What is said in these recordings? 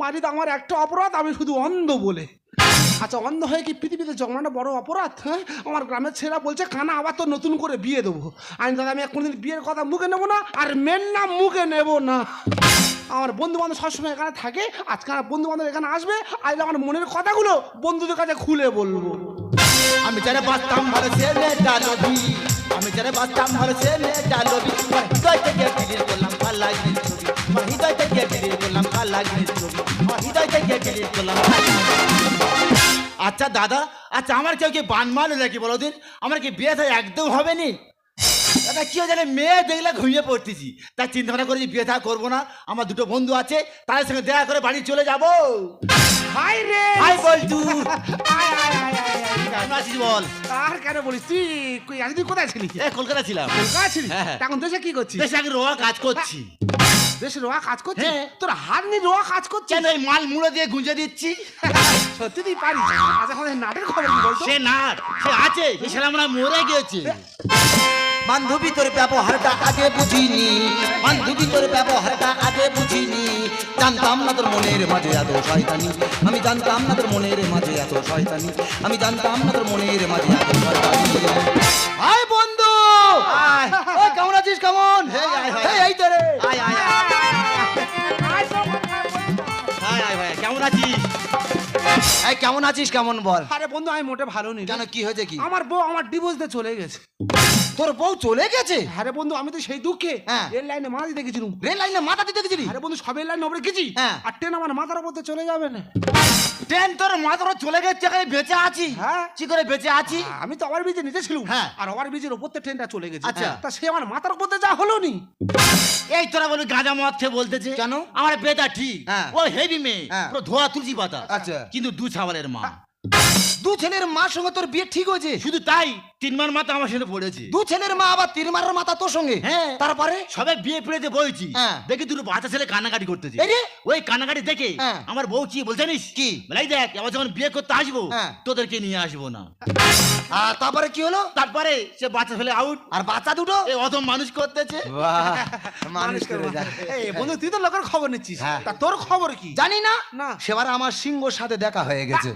মারিতে আমার একটা অপরাধ, আমি শুধু অন্ধ বলে। আচ্ছা অন্ধ হয়ে কি পৃথিবীতে জন্মানো বড় অপরাধ হ্যাঁ? আমার গ্রামের ছেলেরা বলছে কানা আবার তো নতুন করে বিয়ে দেবো। আমি দাদা আমি কোনোদিন বিয়ের কথা মুখে নেব না, আর মেন নাম মুখে নেব না। আমার বন্ধু বান্ধব সবসময় এখানে থাকে, আজকে আমার বন্ধু বান্ধব এখানে আসবে আজকে আমার মনের কথাগুলো বন্ধুদের কাছে খুলে বলব। আমি যারা বাঁচতাম ভালো সে মেয়েটা লবি আমি যারা বাঁচতাম ভালো সে মেয়েটা লবি আমার হৃদয় থেকে বিলিয়ে করলাম লাগে হৃদয় থেকে লাগে হৃদয় থেকে বিলিয়ে করলাম আচ্ছা দাদা আচ্ছা আমার কেউ কি বান মারলো নাকি বলো দিন? আমার কি বিয়ে থাকা একদম হবে নি দাদা কি জানে মেয়ে দেখলে ঘুমিয়ে পড়তেছি। তাই চিন্তা ভাবনা করেছি বিয়ে থাকা করব না। আমার দুটো বন্ধু আছে তাদের সঙ্গে দেখা করে বাড়ি চলে যাব। হাই রে! হাই বলটু। কেমন আছিস বল? আর কেন বলিস? তুই কই আজ তুই কোথায় ছিলি এ কলকাতা ছিলাম। কলকাতা ছিলি হ্যাঁ, হ্যাঁ। এখন দেশে কি করছিস? দেশে রোয়া কাজ করছি। দেশে রোয়া কাজ করছিস? হ্যাঁ। তোর হাত নিয়ে রোয়া কাজ কেন এই মাল মুড়ো দিয়ে গুঁজে দিচ্ছি? সত্যি তুই পারিস আচ্ছা আমাদের নাটের খবর কি বলতো? সে নাট সে আছে সে ছেলে আমরা মরে গেছে বান্ধবী তোর ব্যবহারটা আগে বুঝিনি। বান্ধবী তোর ব্যবহারটা আগে বুঝিনি। জানতাম না তোর মনের মাঝে এত শয়তানি। আমি জানতাম না তোর মনের মাঝে এত শয়তানি। আমি জানতাম না তোর মনের মাঝে এত শয়তানি। হাই বন্ধু! কেমন আছিস কেমন? এই, এই তো রে। আয় আয় আয় এই কেমন আছিস? কেমন বল? আরে বন্ধু আমি মোটে ভালো নেই। কেন কি হয়েছে কি? আমার বউ আমার ডিভোর্স দিয়ে চলে গেছে। তোর বউ চলে গেছে? আরে বন্ধু আমি তো সেই দুঃখে হ্যাঁ। রেল লাইনে মাছ দেখেছিলাম রেল লাইনে মাথা দিতে গেছিলি? আরে বন্ধু সব রেল লাইনে ওপরে গেছি। হ্যাঁ। আর ট্রেন আমার মাথার উপর চলে যাবে না। ট্রেন তোর মাথার চলে গেছে বেঁচে আছি। হ্যাঁ। কি করে বেঁচে আছি? আমি তো ওভার ব্রিজে নিচে ছিলাম। হ্যাঁ। আর ওভার ব্রিজের উপর থেকে ট্রেনটা চলে গেছে। আচ্ছা। তা সে আমার মাথার উপর যা হলো নি। এই তোরা বলি গাঁজা মদ খেয়ে বলতেছে। কেন? আমার বেটা ঠিক। হ্যাঁ। ও হেভি মেয়ে। পুরো ধোয়া তুলসী পাতা। আচ্ছা। কিন্তু দু ছাওয়ালের মা। দু ছেলের মা সঙ্গে তোর বিয়ে ঠিক হয়েছে? শুধু তাই? তিন মার মাথা আমার সাথে পড়েছে। দু ছেলের মা আবার তিন মারের মাথা তোর সঙ্গে? হ্যাঁ। তারপরে? সবে বিয়ে পেড়েতে বইছি। হ্যাঁ। দেখি দুটো বাচ্চা ছেলে কান্নাকাটি করতেছে। ওই কান্নাকাটি দেখে হ্যাঁ। আমার বউ কি বলছে জানিস? কি? বলাই দেখ আবার যখন বিয়ে করতে আসব হ্যাঁ। তোদেরকে নিয়ে আসব না। আর তারপরে কি হলো? তারপরে সে বাচ্চা ফেলে আউট আর বাচ্চা দুটো? এই অত মানুষ করতেছে। মানুষ করে বন্ধু তুই তো লোকের খবর নিচ্ছিস। তা তোর খবর কি? জানি না। না। সেবার আমার সিংহর সাথে দেখা হয়ে গেছে।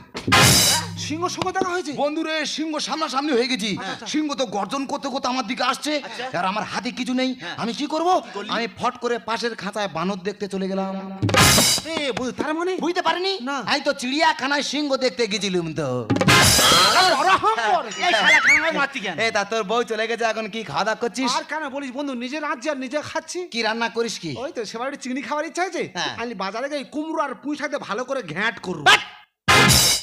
সিংহ সঙ্গে দেখা হয়েছে? বন্ধুরে সিংহ সামনাসামনি হয়ে গেছি। সিংহ তো গর্জন করতে করতে আমার দিকে আসছে। আর আমার হাতে কিছু নেই। আমি কি করব? আমি ফট করে পাশের খাঁচায় বানর দেখতে চলে গেলাম। তার মানে? বুঝতে পারিনি? আমি তো চিড়িয়াখানায় সিংহ দেখতে গেছিলাম তো। তা তোর বউ চলে গেছে এখন কি খাওয়া দাওয়া করছিস? আর কেন বলিস বন্ধু নিজের রাজ্যে আর নিজে খাচ্ছি। কি রান্না করিস কি? ওই তো সেবার একটু চিংড়ি খাওয়ার ইচ্ছা হ্যাঁ। আমি বাজারে গিয়ে কুমড়ো আর পুঁই ভালো করে ঘ্যাঁট করব!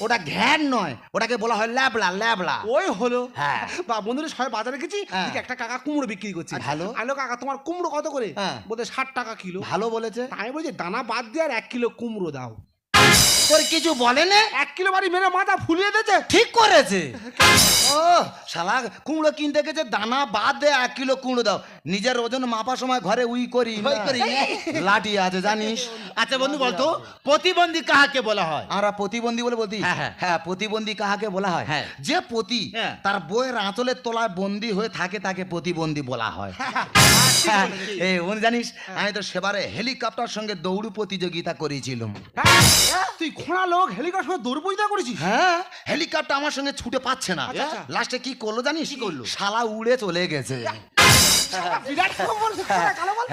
ওটা ঘ্যান নয় ওটাকে বলা হয় ল্যাবলা ল্যাবলা ওই হলো হ্যাঁ। বা বন্ধুরা সবাই বাজারে গেছি হ্যাঁ। দেখি একটা কাকা কুমড়ো বিক্রি করছে ভালো। আলো কাকা তোমার কুমড়ো কত করে হ্যাঁ। বলতে ষাট টাকা কিলো ভালো বলেছে আমি বলছি দানা বাদ দিয়ে আর এক কিলো কুমড়ো দাও তোর কিছু বলে না? এক কিলো বাড়ি মেরে মাথা ফুলিয়ে দিয়েছে। ঠিক করেছে। ও শালা কুমড়ো কিনতে গেছে দানা বাদ দে এক কিলো কুমড়ো দাও। নিজের ওজন মাপার সময় ঘরে উই করি লাঠি আছে জানিস? আচ্ছা বন্ধু বলতো প্রতিবন্ধী কাহাকে বলা হয়? আমরা প্রতিবন্ধী বলে বলতি হ্যাঁ, হ্যাঁ। হ্যাঁ প্রতিবন্ধী কাহাকে বলা হয়? হ্যাঁ। যে প্রতি। তার বইয়ের আঁচলের তলায় বন্দি হয়ে থাকে তাকে প্রতিবন্ধী বলা হয়। এই ওন জানিস আমি তো সেবারে হেলিকপ্টার সঙ্গে দৌড় প্রতিযোগিতা করেছিলাম। তুই খোঁড়া লোক হেলিকপ্টার সঙ্গে দৌড় করেছিস? হ্যাঁ হেলিকপ্টার আমার সঙ্গে ছুটে পাচ্ছে না। আচ্ছা, আচ্ছা। লাস্টে কি করল জানিস? কি করল? শালা উড়ে চলে গেছে। বল।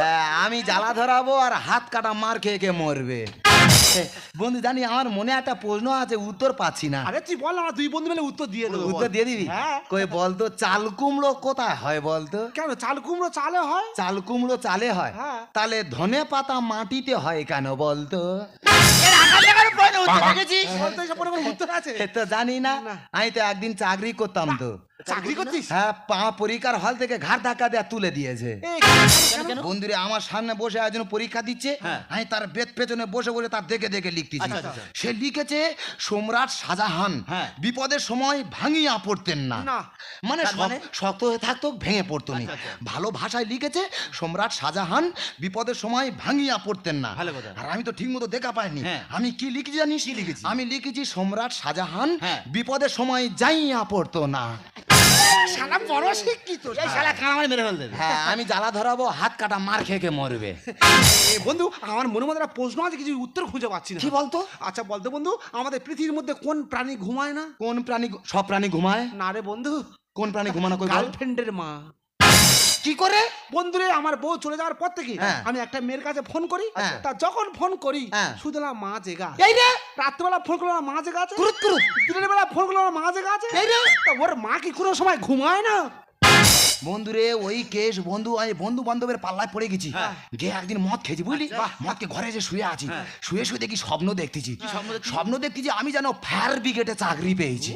হ্যাঁ আমি জ্বালা ধরাবো আর হাত কাটা মার খেয়ে খেয়ে মরবে। বন্ধু জানি আমার মনে একটা প্রশ্ন আছে উত্তর পাচ্ছি না। আরে তুই বল আমরা দুই বন্ধু মিলে উত্তর দিয়ে দেবো উত্তর দিয়ে দিবি? হ্যাঁ। কই বলতো চাল কুমড়ো কোথায় হয় বলতো? কেন চাল কুমড়ো চালে হয়? চাল কুমড়ো চালে হয়। হ্যাঁ। তাহলে ধনে পাতা মাটিতে হয় কেন বলতো? তো জানি না। না। আমি তো একদিন চাকরি করতাম তো। চাকরি করছিস হ্যাঁ পা পরীক্ষার হল থেকে ঘাট ধাক্কা দেয়া তুলে দিয়েছে বন্ধুরে আমার সামনে বসে একজন পরীক্ষা দিচ্ছে হ্যাঁ। আমি তার বেদ পেছনে বসে বসে তার দেখে দেখে লিখতেছি আচ্ছা, আচ্ছা। সে লিখেছে সম্রাট শাহজাহান হ্যাঁ। বিপদের সময় ভাঙিয়া পড়তেন না। মানে মানে? শক্ত হয়ে থাকতো ভেঙে পড়তো না আচ্ছা, আচ্ছা। ভালো ভাষায় লিখেছে সম্রাট শাহজাহান বিপদের সময় ভাঙিয়া পড়তেন না আর আমি তো ঠিক মতো দেখা পাইনি হ্যাঁ। আমি কি লিখেছি জানিস? আমি লিখেছি সম্রাট শাহজাহান। বিপদের সময় যাইয়া পড়তো না শালা বড় শিক্ষিত এই শালা। মেরে ফেল দেবে হ্যাঁ আমি জ্বালা ধরাবো হাত কাটা মার খেয়ে খেয়ে মরবে। এ, বন্ধু আমার মনে মধ্যে একটা প্রশ্ন আছে কিছু উত্তর খুঁজে পাচ্ছি না। কি বলতো? আচ্ছা বলতো বন্ধু আমাদের পৃথিবীর মধ্যে কোন প্রাণী ঘুমায় না? কোন প্রাণী সব প্রাণী ঘুমায়? না রে বন্ধু। কোন প্রাণী ঘুমানো কই? গার্লফ্রেন্ডের মা। কি করে? বন্ধুরে আমার বউ চলে যাওয়ার পর থেকে হ্যাঁ। আমি একটা মেয়ের কাছে ফোন করি। হ্যাঁ। তা যখন ফোন করি সুদলা শুধু না মা জেগা এই রে! রাত্রেবেলা ফোন করল মা জেগা আছে? দিনের বেলা ফোন করল মা জেগা আছে? এই রে। ওর মা কি কোনো সময় ঘুমায় না? বন্ধুরে ওই কেস বন্ধু বন্ধু বান্ধবের পাল্লায় পড়ে গেছি। হ্যাঁ। যে একদিন মদ খেয়েছি বুঝলি? মদকে ঘরে এসে শুয়ে আছি। শুয়ে শুয়ে দেখি স্বপ্ন দেখতেছি। স্বপ্ন দেখতেছি? আমি যেন ফায়ার ব্রিগেডে চাকরি পেয়েছি।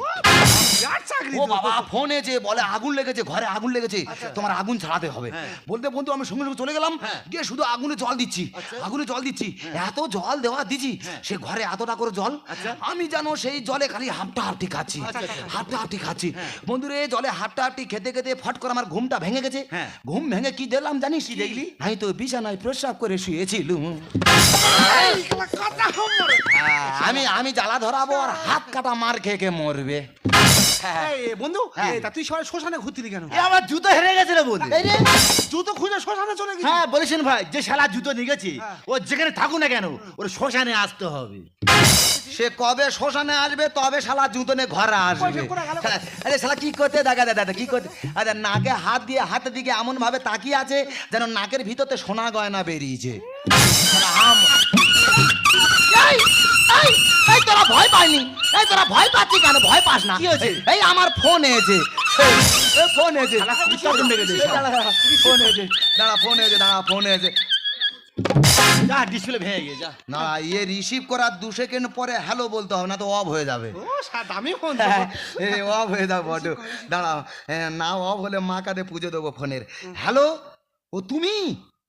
ও বাবা ফোন এসে বলে আগুন লেগেছে ঘরে আগুন লেগেছে তোমার আগুন ছাড়াতে হবে। হ্যাঁ। বলতে বন্ধু আমি সঙ্গে সঙ্গে চলে গেলাম গিয়ে শুধু আগুনে জল দিচ্ছি আগুনে জল দিচ্ছি এত জল দেওয়া দিচ্ছি সে ঘরে এতটা করে জল আচ্ছা। আমি যেন সেই জলে খালি হাফটা হাফটি খাচ্ছি হাফটা হাফটি খাচ্ছি। বন্ধুরে জলে হাফটা হাফটি খেতে খেতে ফট করে আমার ঘুমটা ভেঙে গেছে। হ্যাঁ। ঘুম ভেঙে কি দেখলাম জানিস? কি দেখলি? আমি তো বিছানায় প্রস্রাব করে শুয়েছিলুম। হ্যাঁ, আমি আমি জ্বালা ধরাবো আর হাত কাটা মার খেয়ে মরবে। এই, এই, বন্ধু হ্যাঁ। এই, তা তুই সবাই শ্মশানে ঘুরতিলি কেন? এ আমার জুতো হেরে গেছে রে বৌদি। এই রে, জুতো খুঁজে শ্মশানে চলে গেছি হ্যাঁ বলেছেন ভাই যে শালা জুতো নিয়ে গেছি হ্যাঁ। ও যেখানে থাকুক না কেন ওর শ্মশানে আসতে হবে। সে কবে শ্মশানে আসবে তবে শালা জুতো নিয়ে ঘরে আসবে। পয়সা করে গেল। শালা- আরে শালা কি করতে? দেখা দাদা দাদা কি করতে? আরে নাকে হাত দিয়ে হাতের দিকে এমন ভাবে তাকিয়ে আছে যেন নাকের ভিতরতে সোনা গয়না বেরিয়েছে। শালা আম- এই, এই, এই তোরা ভয় পাইনি। এই তোরা ভয় পাচ্ছি কেন? ভয় পাস না। এই, আমার ফোন ফোন ফোন এসেছে। দাঁড়া ফোন এসেছে দাঁড়া ফোন এসেছে। যা ডিসপ্লে ভেঙে গিয়ে যা। না ইয়ে রিসিভ করার দু সেকেন্ড পরে হ্যালো বলতে হবে না তো অফ হয়ে যাবে। ও আমি ফোন হ্যাঁ, অফ হয়ে যাবে বড্ড দাঁড়াও না অফ হলে মা কাঁধে পুজো দেবো ফোনের। হ্যালো ও তুমি?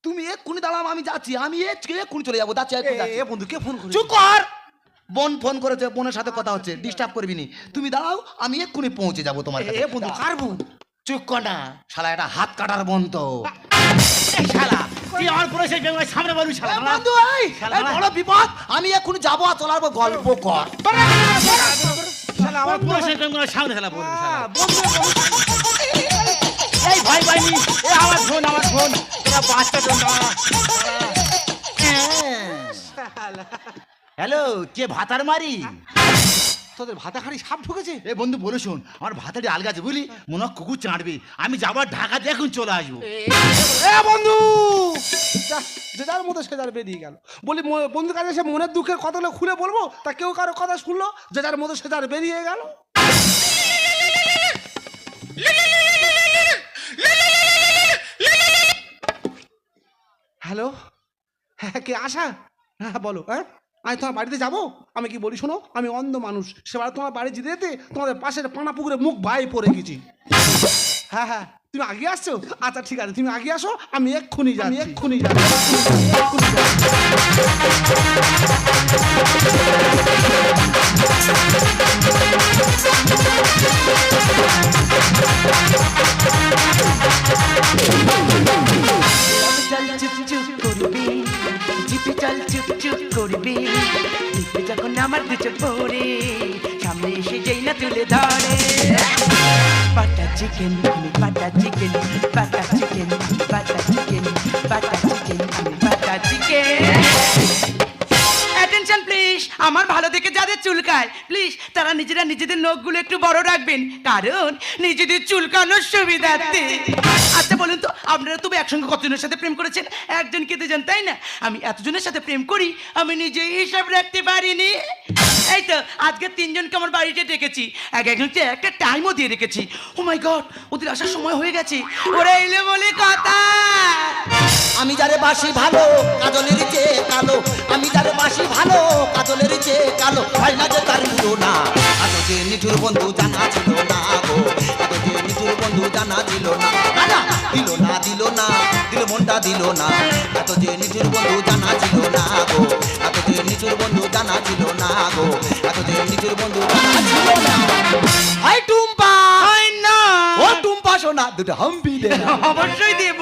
তুমি এক্ষুনি দাঁড়াও আমি যাচ্ছি। আমি এক্ষুনি চলে যাব। যাচ্ছি এ বন্ধু কে ফোন চুপ কর! বোন ফোন করেছে বোনের সাথে কথা হচ্ছে ডিস্টার্ব করবি নি। তুমি দাঁড়াও আমি এক্ষুনি পৌঁছে যাব তোমার কাছে এ বন্ধু কার বোন? চুপ না। শালা এটা হাত কাটার বোন তো। শালা তুই আমার পুরো সেই বেঙ্গলের সামনে বলবি শালা বন্ধু এই, বড় বিপদ আমি এক্ষুনি যাব আর চলার পর গল্প কর। শালা আমার পুরো সেই সামনে শালা বলবি শালা। এই ভাই ভাইনি এ আমার ফোন আমার ফোন তোরা বাচ্চা তো না হ্যালো কে ভাতার মারি? তোদের ভাতা খাড়ি সাপ ঢুকেছে? এ বন্ধু বলে শোন আমার ভাতাটি আলগা আছে বুঝলি? মনে হয় কুকুর চাঁটবে আমি যাবার ঢাকাতে এখন চলে আসব। এ বন্ধু! যে যার মতো সে যার বেরিয়ে গেল। বলি বন্ধুর কাছে এসে মনের দুঃখের কথাগুলো খুলে বলব? তা কেউ কারও কথা শুনলো? যে যার মতো সে যার বেরিয়ে গেল? হ্যালো? হ্যাঁ কে আশা? হ্যাঁ বলো হ্যাঁ? আমি তোমার বাড়িতে যাব আমি কি বলি শোনো আমি অন্ধ মানুষ সেবার তোমার বাড়ি যেতে যেতে তোমাদের পাশের পানা পুকুরে মুখ ভাই পড়ে গেছি হ্যাঁ হ্যাঁ তুমি আগে আসছো আচ্ছা ঠিক আছে তুমি আগে আসো আমি এক্ষুনি আমি এক্ষুনি যাচ্ছি। চল চুপ চুপ করবি চল চুপ চুপ করবি। দেখবে যখন আমার দু চোখ পড়ে সামনে এসে যেই না তুলে ধরে। বাটা চিকেন, আমি বাটা চিকেন বাটা চিকেন বাটা চিকেন বাটা চিকেন, আমি বাটা চিকেন। অ্যাটেনশন প্লিজ আমার ভালো দেখে যাদের চুলকায়। প্লিজ তারা নিজেরা নিজেদের নখগুলো একটু বড় রাখবেন। কারণ নিজেদের চুলকানোর সুবিধার্থে আচ্ছা বলুন তো, আপনারা তবে একসঙ্গে কতজনের সাথে প্রেম করেছেন? একজন কেটে যান, তাই না? আমি এতজনের সাথে প্রেম করি, আমি নিজেই হিসাব রাখতে পারিনি। এই তো, আজকে তিনজনকে আমার বাড়িতে ডেকেছি। এক একজনকে একটা টাইমও দিয়ে রেখেছি। ও মাই গড ওদের আসার সময় হয়ে গেছে। ওরা এলে বলে কথা। আমি যারে বাসি ভালো, কাজলের চেয়ে কালো। আমি যারে বাসি ভালো আচলের চেয়ে কালো, হয় না যে তার মিলো না এত যে নিঠুর বন্ধু জানা ছিল না গো এত যে নিঠুর বন্ধু জানা ছিল না। না দিল না দিল না, দিল মনটা দিল না। এত যে নিঠুর বন্ধু জানা ছিল না গো এত যে নিঠুর বন্ধু জানা ছিল না গো এত যে নিঠুর বন্ধু জানা ছিল না। টুম্পা দুটো হাম্পি দে অবশ্যই দেব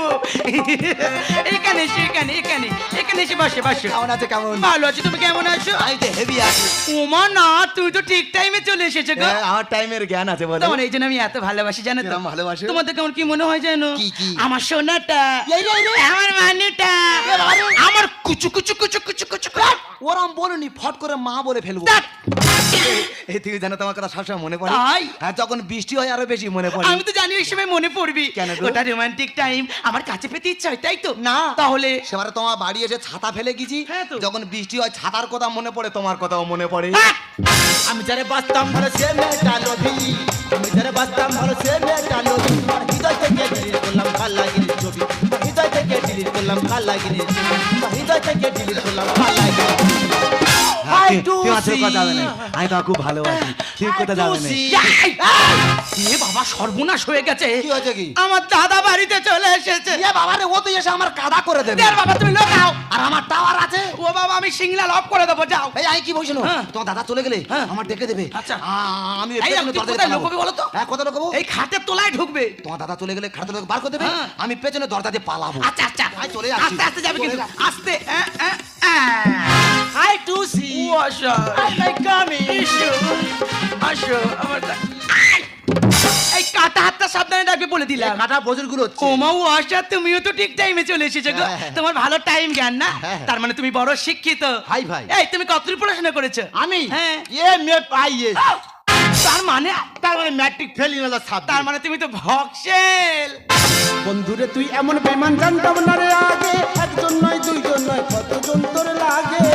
এখানে এসে এখানে এখানে এখানে এসে বসে বসে কেমন আছে কেমন ভালো আছি তুমি কেমন আছো আমি তো হেভি আছি ওমা না তুমি তো ঠিক টাইমে চলে এসেছ গো হ্যাঁ, আমার টাইমের জ্ঞান আছে বলো তোমার এই জন্য আমি এত ভালোবাসি জানো তো ভালোবাসো? তোমাদের কেমন কি মনে হয় জানো কি, কি? আমার সোনাটা। আমার মানুটা আমার কুচু কুচু কুচু কুচু কুচু। ওরাম বলনি ফট করে মা বলে ফেলব। এই তুমি জানো তোমার কথা সবসময় মনে পড়ে তাই? হ্যাঁ যখন বৃষ্টি হয় আরও বেশি মনে পড়ে আমি তো জানি ওই মনে পড়বি। কেন গো? ওটা রোমান্টিক টাইম আমার কাছে পেতে ইচ্ছা হয় তাই তো? না। তাহলে সেবারে তোমার বাড়ি এসে ছাতা ফেলে গেছি। হ্যাঁ তো। যখন বৃষ্টি হয় ছাতার কথা মনে পড়ে তোমার কথাও মনে পড়ে। হ্যাঁ। আমি যারে বাঁচতাম ভালো সে মেয়েটা লোভি। আমি যারে বাঁচতাম ভালো সে মেয়েটা লোভি। তোমার হৃদয় থেকে ডিলিট করলাম কাল লাগিনি ছবি। হৃদয় থেকে ডিলিট করলাম কাল লাগিনি ছবি। হৃদয় থেকে ডিলিট করলাম আমি তোমার খুব ভালোবাসি। ঠিক কথা যাবে না এ বাবা সর্বনাশ হয়ে গেছে। কি হয়েছে কি? আমার দাদা বাড়িতে চলে এসেছে। এ বাবা রে ও তো এসে আমার কাদা করে দেবে। দেখ বাবা তুমি লোকাও আর আমার টাওয়ার আছে। ও বাবা আমি সিগন্যাল অফ করে দেবো যাও। এই আই কি হ্যাঁ। তোমার দাদা চলে গেলে হ্যাঁ। আমার ডেকে দেবে। আচ্ছা। আমি এই। বলো তো? হ্যাঁ কোথায় লুকোবো? এই খাটের তলায় ঢুকবে। তোমার দাদা চলে গেলে খাটে বার করে দেবে। হ্যাঁ। আমি পেছনে দরজা দিয়ে পালাবো। আচ্ছা আচ্ছা। চলে যাচ্ছি। আস্তে আস্তে যাবে কিন্তু। আস্তে আ, আ, আ। হাই টু সি ওয়াশা আই কামিং ইসো আসো আমার! এই কাটা হাতটা সাবধানে রাখবে বলে দিলাম। কাটা বজরগুলো ওমা ওয়াশা তুমিও তো ঠিক টাইমে চলে এসেছ গো। হ্যাঁ। তোমার ভালো টাইম জ্ঞান না? হ্যাঁ। তার মানে তুমি বড় শিক্ষিত। হাই ভাই। এই তুমি কতদূর পড়াশোনা করেছ? আমি? হ্যাঁ। এ মে পাইয়ে তার মানে? তার মানে matric fail in the subject তার মানে তুমি তো ভক্সেল। বন্ধুরে তুই এমন বেমান জানতাম না রে আগে। একজন নয়, দুইজন নয়, কতজন তোর লাগে?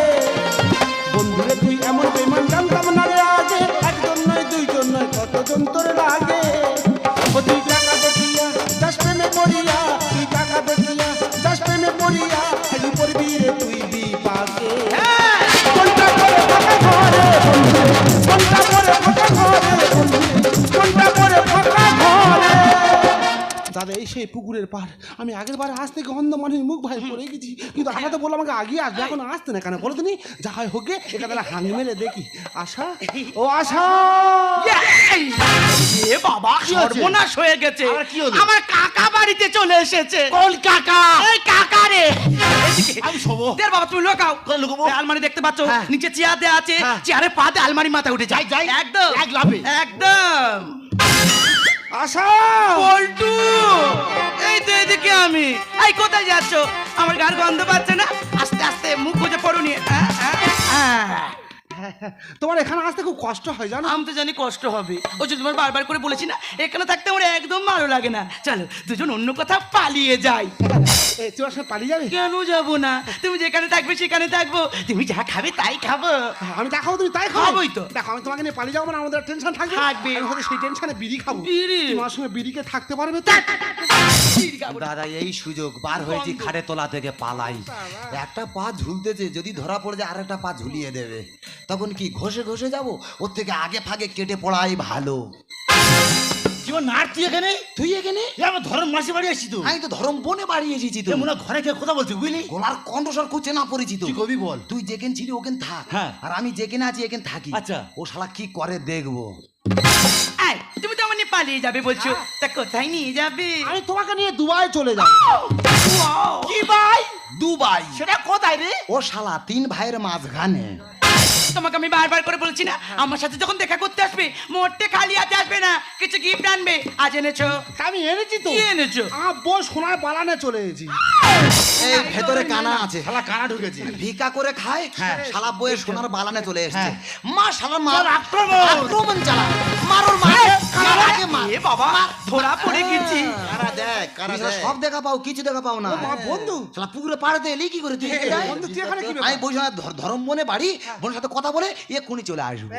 বন্ধুরে, তুই এমন বেমান জানতাম না রে আগে। একজন নয়, দুইজন নয়, কতজন তোর লাগে এই সেই পুকুরের পার আমি আগের বারে আসতে গন্ধ মানুষ মুখ ভাই পড়ে গেছি। কিন্তু আমরা তো বললাম আমাকে আগে আসবে এখন আসতে না কেন বলো তুমি যা হয় হোক গে, এটা তাহলে হাঙি মেলে দেখি। আশা? ও আশা! এ বাবা সর্বনাশ হয়ে গেছে? আমার কাকা বাড়িতে চলে এসেছে। কোন কাকা? এই কাকা রে। আমি শোবো। বাবা তুমি লোকাও। আলমারি দেখতে পাচ্ছ? হ্যাঁ। নিচে চেয়ার দেওয়া আছে। হ্যাঁ। চেয়ারে পা দিয়ে আলমারি মাথায় উঠে যায়। যাই। একদম। এক লাফে। একদম। আশা! পল্টু, এই তো এদিকে আমি। এই, কোথায় যাচ্ছ? আমার গান গন্ধ পাচ্ছে না? আস্তে আস্তে, মুখ খুঁজে পড়ুনি হ্যাঁ হ্যাঁ আহ। তোমার এখানে আসতে খুব কষ্ট হয় জানো? আমি তো জানি কষ্ট হবে। ওই জন্য তোমার বারবার করে বলেছি না এখানে থাকতে আমার একদম ভালো লাগে না। চলো দুজন অন্য কোথাও পালিয়ে যাই। আমার সাথে পালিয়ে যাবে? কেন যাব না? তুমি যেখানে থাকবে সেখানে থাকব। তুমি যা খাবে তাই খাব। আমি দেখাবো তুমি তাই খাবোই তো। দেখো আমি তোমাকে নিয়ে পালিয়ে যাব না আমাদের টেনশন থাকবে থাকবে। আমি হয়তো সেই টেনশনে বিড়ি খাব। বিড়ি? তোমার সঙ্গে বিড়িকে থাকতে পারবে তো? দাদা এই সুযোগ বার হয়েছি খাটে তোলা থেকে পালাই। একটা পা ঝুলতেছে যদি ধরা পড়ে যায় আরেকটা পা ঝুলিয়ে দেবে। তখন কি ঘষে ঘষে যাব? ওর থেকে আগে ফাগে কেটে পড়াই ভালো। জীবন নাট তুই এখানে? তুই এখানে? আমার ধর্ম মাসি বাড়ি আসছি তো। আমি তো ধরম বনে বাড়ি এসেছি তো। মনে ঘরে কে কথা বলছি বুঝলি? গলার কণ্ঠস্বর খুব চেনা পরিচিত। কবি বল। তুই যেখানে ছিলি ওখানে থাক। হ্যাঁ। আর আমি যেখানে আছি এখানে থাকি। আচ্ছা। ও শালা কি করে দেখব? তুমি তো আমার নিয়ে পালিয়ে যাবে বলছো। তা কোথায় নিয়ে যাবে? আমি তোমাকে নিয়ে দুবাই চলে যাব। কি ভাই? দুবাই। সেটা কোথায় রে? ও শালা তিন ভাইয়ের মাঝখানে। তোমাকে আমি বারবার করে বলছি না। আমার সাথে যখন দেখা করতে আসবে মোটে খালি হাতে আসবে না। কিছু গিফট আনবে। আজ এনেছো? আমি এনেছি তো। কি এনেছো? বউ সোনার পালানে চলে এসেছি। এই ভেতরে কানা আছে। শালা কানা ঢুকেছে। ভিকা করে খায় হ্যাঁ। শালা বইয়ের সোনার বালানে চলে এসেছে। হ্যাঁ। মা শালা মা। আক্রমণ। আক্রমণ চালা। মারোর মা। কানা। আগে মা। এ বাবা ধরা পড়ে গেছি। কারা দেখ কারা দেখ। সব দেখা পাও কিছু দেখা পাও না। বন্ধু। শালা পুকুরে পাড়াতে এলি কি করে? তুই? বন্ধু, তুই এখানে কি আমি ধর- ধরম বনে বাড়ি বোনের সাথে কথা বলে এক্ষুনি চলে আসবে।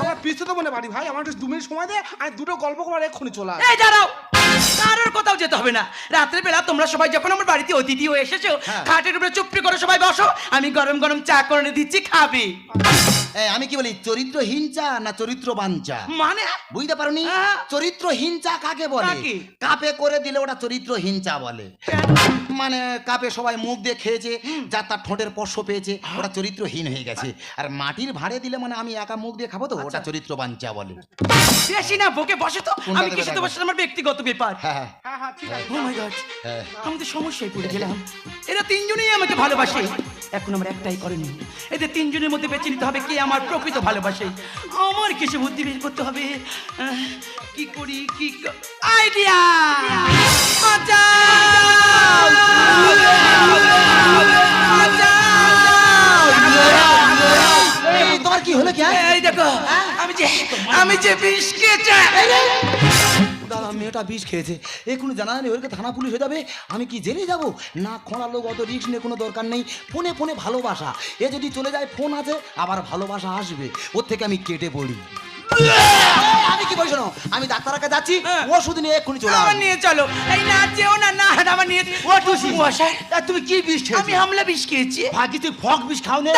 আমার পিছতে তো বলে বাড়ি ভাই আমার একটু দু মিনিট সময় দে আমি দুটো গল্প করে এক্ষুনি চলে আসবে। এই দাঁড়াও! কারোর কোথাও যেতে হবে না। রাত্রে বেলা তোমরা সবাই যখন আমার বাড়িতে অতিথি হয়ে এসেছ খাটের উপরে চুপটি করে সবাই বসো আমি গরম গরম চা করে দিচ্ছি খাবে। এই, আমি কি বলি চরিত্রহীন চা না চরিত্র বাঞ্চা মানে? বুঝতে পারোনি? হ্যাঁ। চরিত্রহীন চা কাকে বলে? কাপে করে দিলে ওটা চরিত্রহীন চা বলে। মানে কাপে সবাই মুখ দিয়ে খেয়েছে যা তার ঠোঁটের স্পর্শ পেয়েছে ওটা চরিত্রহীন হয়ে গেছে। আর মাটির ভাড়ে দিলে মানে আমি একা মুখ দিয়ে খাব তো ওটা চরিত্র বাঞ্চা বলে। বেশি না বকে বসে তো। আমি কিছু? তোমার সাথে আমার ব্যক্তিগত ব্যাপার? হ্যাঁ হ্যাঁ। হ্যাঁ হ্যাঁ ঠিক আছে। ও মাই গড হ্যাঁ। আমি তো সমস্যায় পড়ে গেলাম। এরা তিনজনেই আমাকে ভালোবাসে। এখন আমার একটাই করেনি। এদের তিনজনের মধ্যে বেছে নিতে হবে কে আমার প্রকৃত ভালোবাসে। আমার কিছু বুদ্ধি বের করতে হবে। কি করি কি আইডিয়া! তোমার কি হলো কি হ্যাঁ? এই দেখো। আমি যে আমি যে বিষ খেয়েছি। মেয়েটা বিষ খেয়েছে। এক্ষুনি জানা জানি ওরকে থানা পুলিশ হয়ে যাবে। আমি কি জেলে যাব? না, খোঁড়া লোক অত রিক্স নিয়ে কোনো দরকার নেই। ফোনে ফোনে ভালোবাসা। এ যদি চলে যায়, ফোন আছে, আবার ভালোবাসা আসবে। ওর থেকে আমি কেটে পড়ি। আমি কি বলছো আমি ডাক্তার কাছে যাচ্ছি হ্যাঁ। ওষুধ নিয়ে এক্ষুনি চলে আমার নিয়ে চলো। এই না যেও না না আমার নিয়ে। ও টুসি। মশাই। তুমি কি বিষ আমি হামলা বিষ খেয়েছি। ভাগি তুই ফক বিষ খাও নে।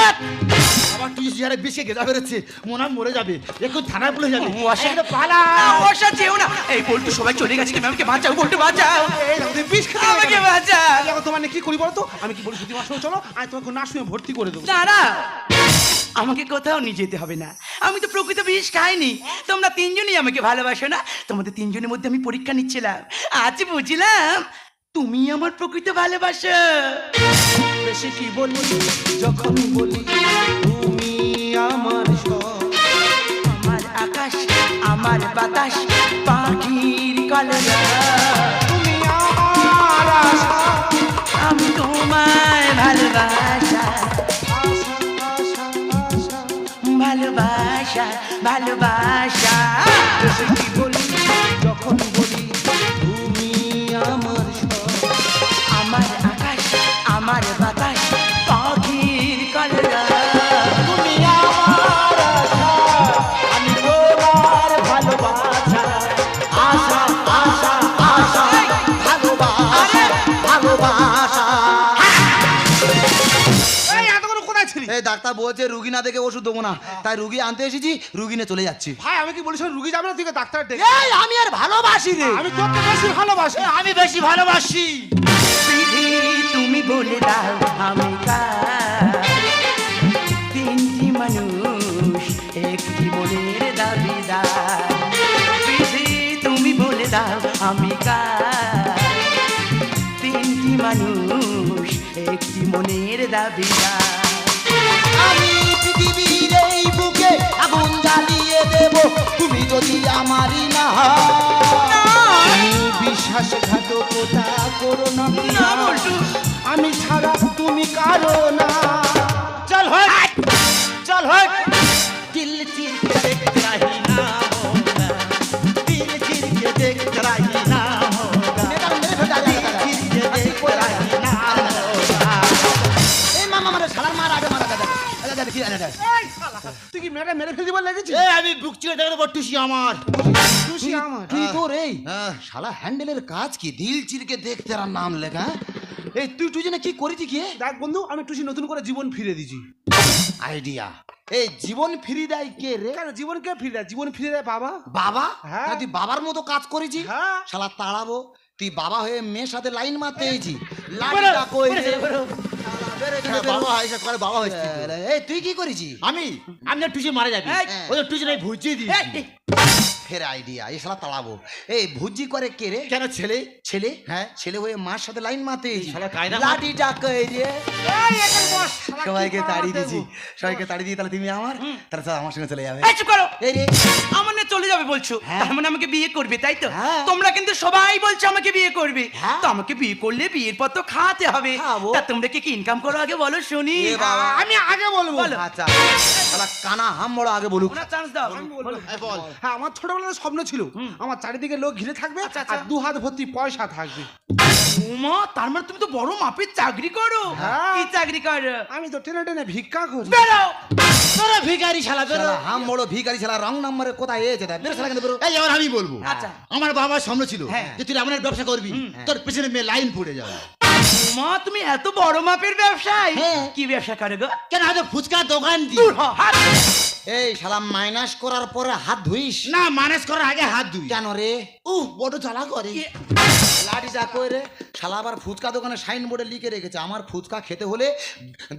আমার তুই বিষে বেরোচ্ছে মনে হয় মরে যাবে। এখন থানায় পুলিশ যাবে। মশাই। একটা পালা যেও না। এই বল্টু সবাই চলে গেছে তুমি আমাকে বাঁচাও বল্টু বাঁচাও। এই তুমি বিষ খেতে আমাকে বাঁচাও। তোমার কি করি বলো তো? আমি কি বলি মাসে চলো আমি তোমাকে নার্সিংহোমে ভর্তি করে দেবো। না আমাকে কোথাও নিয়ে যেতে হবে না। আমি তো প্রকৃত বিষ খাইনি। তোমরা তিনজনই আমাকে ভালোবাসো না? তোমাদের তিনজনের মধ্যে আমি পরীক্ষা নিচ্ছিলাম। আজ বুঝলাম তুমি আমার প্রকৃত ভালোবাসো। বেশি কি বলি যখন বলি তুমি আমার আমার আকাশ আমার বাতাস পাখির কলরা ভালোবাসা। ছিলি এই ডাক্তার বলছে রুগী না দেখে ওষুধ দেবো না। তাই রুগী আনতে এসেছি রুগী নিয়ে চলে যাচ্ছি। ভাই আমি কি বলিস রুগী যাবে না তুই ডাক্তার ডেকে এই আমি আর ভালোবাসি রে। আমি তোকে বেশি ভালোবাসি। আমি বেশি ভালোবাসি। তুমি বলে দাও আমি তিনটি মানুষ একটি মনের দাবিদার। তুমি বলে দাও আমি তিনটি মানুষ একটি মনের দাবিদার। আমি পৃথিবীর এই বুকে আগুন জ্বালিয়ে দেব তুমি যদি আমারই না বিশ্বাসঘাতকতা করো না আমি ছাড়া তুমি কারও না। চল হয় চল হয় দিল চিন্তা তুই কি মেরে মেরে ফেলতে বলে লেগেছিস এই আমি বুক চিরে দেখে দেবো টুসি আমার। খুশি আমার তুই তো রে শালা হ্যান্ডেলের কাজ কি? দিল চিরকে দেখ তেরা নাম লেখা এই তুই তুই জন্য কি করেছি কি? দেখ বন্ধু আমি টুসি নতুন করে জীবন ফিরে দিছি আইডিয়া। এই জীবন ফিরি দেয় কে রে? কেন জীবন কে ফিরে দেয়? জীবন ফিরে দেয় বাবা। বাবা? হ্যাঁ। তুই বাবার মতো কাজ করেছি? হ্যাঁ। শালা তাড়াবো। তুই বাবা হয়ে মেয়ের সাথে লাইন মারতে এসেছি। বেরো, কই হ্যাঁ, করে বাবা হয়েছে এই তুই কি করেছিস? আমি? আমি টুচি টুসি মারা যাবি। ওই টুচি টুসি নাই ভুজিয়ে দিই ফের আইডিয়া এই শালা তাড়াবো এই ভুজি করে কে রে? কেন ছেলে? ছেলে? হ্যাঁ। ছেলে হয়ে মার সাথে লাইন এই, এখানে বস, সবাইকে তাড়িয়ে? দিয়েছি। সবাইকে তাড়িয়ে দিয়ে তাহলে তুমি আমার? তাহলে স্যার আমার সঙ্গে চলে যাবে। এই চুপ করো। এই রে। আমার না চলে যাবে বলছো? হ্যাঁ। তার মানে আমাকে বিয়ে করবে তাই তো? হ্যাঁ। তোমরা কিন্তু সবাই বলছো আমাকে বিয়ে করবে। হ্যাঁ। তো আমাকে বিয়ে করলে বিয়ের পর তো খাওয়াতে হবে। তা তোমরা কি ইনকাম করো আগে বলো শুনি। বাবা। আমি আগে বলব। বলো। আচ্ছা। কানা হাম বড় আগে বলুক। চান্স দাও। আমি বলব। এই বল। হ্যাঁ আমার ছোটবেলার স্বপ্ন ছিল। আমার চারিদিকে লোক ঘিরে থাকবে আচ্ছা, আচ্ছা। আর দু হাত ভর্তি পয়সা থাকবে। উমা তার মানে তুমি তো বড় মাপের চাকরি করো? হ্যাঁ। কি চাকরি করো? আমি তো টেনে টেনে ভিক্ষা করি। বেরো! তোরা ভিখারি শালা বেরো। হাম বড় ভিখারি শালা রং নাম্বারে কোথায় এসে দেয় বেরো শালা কিন্তু বেরো। এই আমি বলব। আচ্ছা। আমার বাবার স্বপ্ন ছিল হ্যাঁ। যে তুই একটা ব্যবসা করবি তোর পেছনে মেয়ে লাইন পড়ে যাবে। মা তুমি এত বড় মাপের ব্যবসায়? হ্যাঁ। কি ব্যবসা করে গো? কেন হয়তো ফুচকা দোকান দি দূর হ, হাত। এই শালা মাইনাস করার পরে হাত ধুইস? না মাইনাস করার আগে হাত ধুই। কেন রে? উহ বড় জ্বালা করে। লাঠিটা কই রে। শালা আবার ফুচকা দোকানে সাইন বোর্ডে লিখে রেখেছে। আমার ফুচকা খেতে হলে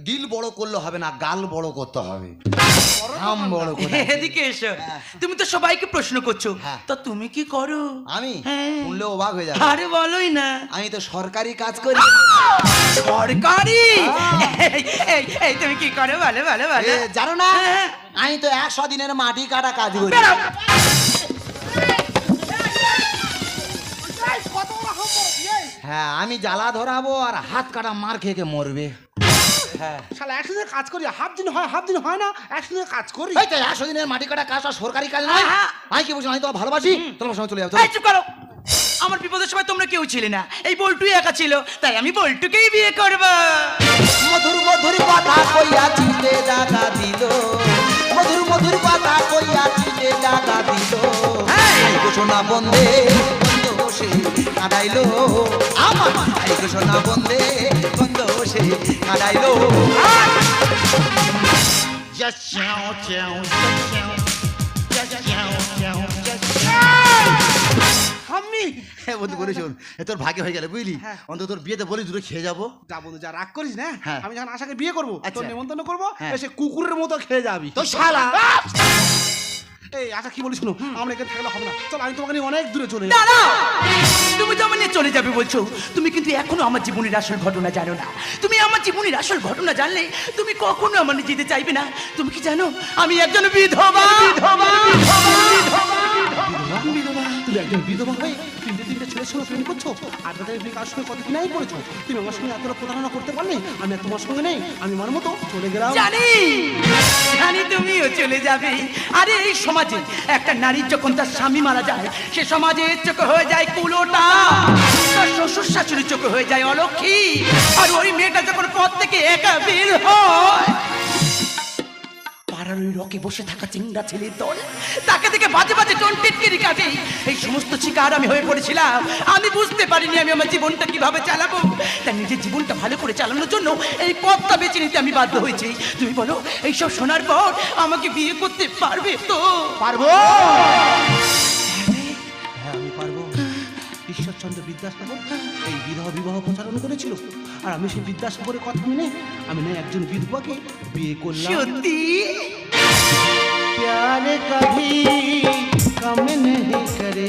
দিল বড় করলে হবে না গাল বড় করতে হবে। হাম বড় করে এদিকে এসো। তুমি তো সবাইকে প্রশ্ন করছ হ্যাঁ। তা তুমি কি করো? আমি? হ্যাঁ। শুনলে অবাক হয়ে যাবে। আরে বলোই না। আমি তো সরকারি কাজ করি। সরকারি? এই, তুমি কি করো? ভালো ভালো ভালো জানো না হ্যাঁ। আমি তো একশো দিনের মাটি কাটা কাজ করি। হ্যাঁ আমি জ্বালা ধরাবো আর হাত কাটা মার খেয়ে খেয়ে মরবে। হ্যাঁ। শালা কাজ করি হাফ দিন হয় হাফ দিন হয় না একসঙ্গে কাজ করি। এই তো একশো দিনের মাটি কাটা কাজটা সরকারি কাজ নয়। আমি কি বলছি আমি তো ভালোবাসি? তোমার সঙ্গে চলে যাব চুপ করো। আমার বিপদের সময় তোমরা কেউ ছিলে না। এই বল্টুই একা ছিল তাই আমি বল্টুকেই বিয়ে করব। মধুর মধুর কথা কইয়া চিতে জাগা দিল। মধুর মধুর কথা কইয়া চিতে জাগা দিল। ঘোষণা বন্দে বন্ধ সে কাঁদাইলো আমার এই ঘোষণা বন্দে বন্ধ সে কাঁদাইলো Just just just আমি হ্যাঁ বন্ধু করে শোন তোর ভাগ্য হয়ে গেলে বুঝলি? হ্যাঁ। অন্তত তোর বিয়েতে বলি দূরে খেয়ে যাব। যা বন্ধু যা রাগ করিস না হ্যাঁ। আমি যখন আশাকে বিয়ে করব আচ্ছা। তোর নেমন্তন্ন করব সে কুকুরের মতো খেয়ে যাবি। তো শালা! এই আশা কি বলিস শুনো? আমরা এখানে থাকলে হবে না। চল আমি তোমাকে নিয়ে অনেক দূরে চলে যাব দাঁড়াও! তুমি তো আমার নিয়ে চলে যাবে বলছো তুমি কিন্তু এখনও আমার জীবনের আসল ঘটনা জানো না। তুমি আমার জীবনের আসল ঘটনা জানলে তুমি কখনো আমার নিয়ে যেতে চাইবে না। তুমি কি জানো আমি একজন বিধবা। বিধবা তুমি একজন বিধবা হয়ে তিনটে ছেলের সঙ্গে প্রেম করছ? আর তাদের বিকাশ সঙ্গে কত কিনাই করেছ? তুমি আমার সঙ্গে এতটা প্রতারণা করতে পারলে, আমি আর তোমার সঙ্গে নেই। আমি আমার মতো চলে গেলাম। জানি! জানি তুমিও চলে যাবে। আরে এই সমাজে একটা নারীর যখন তার স্বামী মারা যায়, সে সমাজের চোখে হয়ে যায় কুলোটা। শ্বশুর শাশুড়ির চোখে হয়ে যায় অলক্ষী। আর ওই মেয়েটা যখন পথ থেকে একা বের হয় পাড়ার ওই রকে বসে থাকা চিংড়া ছেলের দল। তাকে দেখে বাজে বাজে টোন টিটকিরি কাটে। এই সমস্ত শিকার আমি হয়ে পড়েছিলাম। আমি বুঝতে পারিনি আমি আমার জীবনটা কীভাবে চালাবো। তাই নিজের জীবনটা ভালো করে চালানোর জন্য এই পথটা বেছে নিতে আমি বাধ্য হয়েছি। তুমি বলো, এইসব শোনার পর আমাকে বিয়ে করতে পারবে তো? পারব। ঈশ্বরচন্দ্র বিদ্যাসাগর এই বিবাহ বিবাহ প্রচারণ করেছিল আর আমি সেই বিদ্যাসাগরের কথা মেনে আমি না একজন বিধবাকে বিয়ে করলাম সত্যি प्यार कभी कम नहीं करे